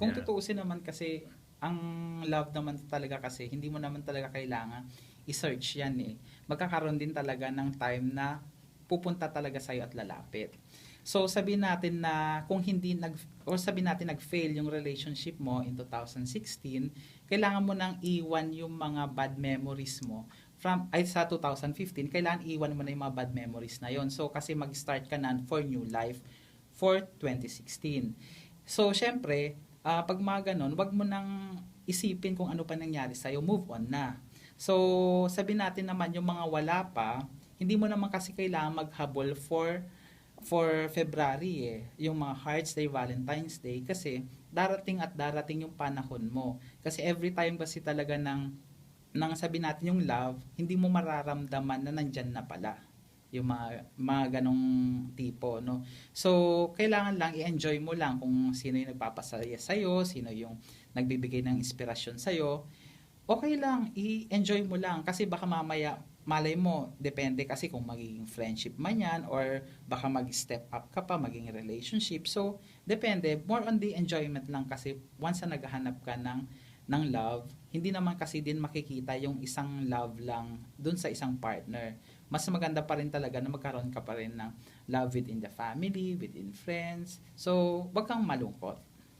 Kung Yeah. tutuusin naman kasi, ang love naman talaga kasi, hindi mo naman talaga kailangan i-search yan eh. Magkakaroon din talaga ng time na pupunta talaga sa'yo at lalapit. So, sabihin natin na kung hindi nag or sabihin natin nag-fail yung relationship mo in 2016, kailangan mo nang iwan yung mga bad memories mo from ay sa 2015, kailangan iwan mo na yung mga bad memories na yon. So, kasi mag-start ka na for new life for 2016. So, syempre, ah, pag mga ganun, wag mo nang isipin kung ano pa nangyari sa'yo, move on na. So, sabihin natin naman yung mga wala pa, hindi mo naman kasi kailangan maghabol for for February eh, yung mga Hearts Day, Valentine's Day, kasi darating at darating yung panahon mo. Kasi every time kasi talaga ng, ng sabi natin yung love, hindi mo mararamdaman na nandyan na pala yung mga, mga ganong tipo, no? So, kailangan lang i-enjoy mo lang kung sino yung nagpapasaya sa'yo, sino yung nagbibigay ng inspirasyon sa'yo. Okay lang, i-enjoy mo lang kasi baka mamaya malay mo, depende kasi kung magiging friendship man yan or baka mag-step up ka pa, maging relationship. So, depende. More on the enjoyment lang kasi once na naghahanap ka ng, ng love, hindi naman kasi din makikita yung isang love lang dun sa isang partner. Mas maganda pa rin talaga na magkaroon ka pa rin ng love within the family, within friends. So, wag kang malungkot.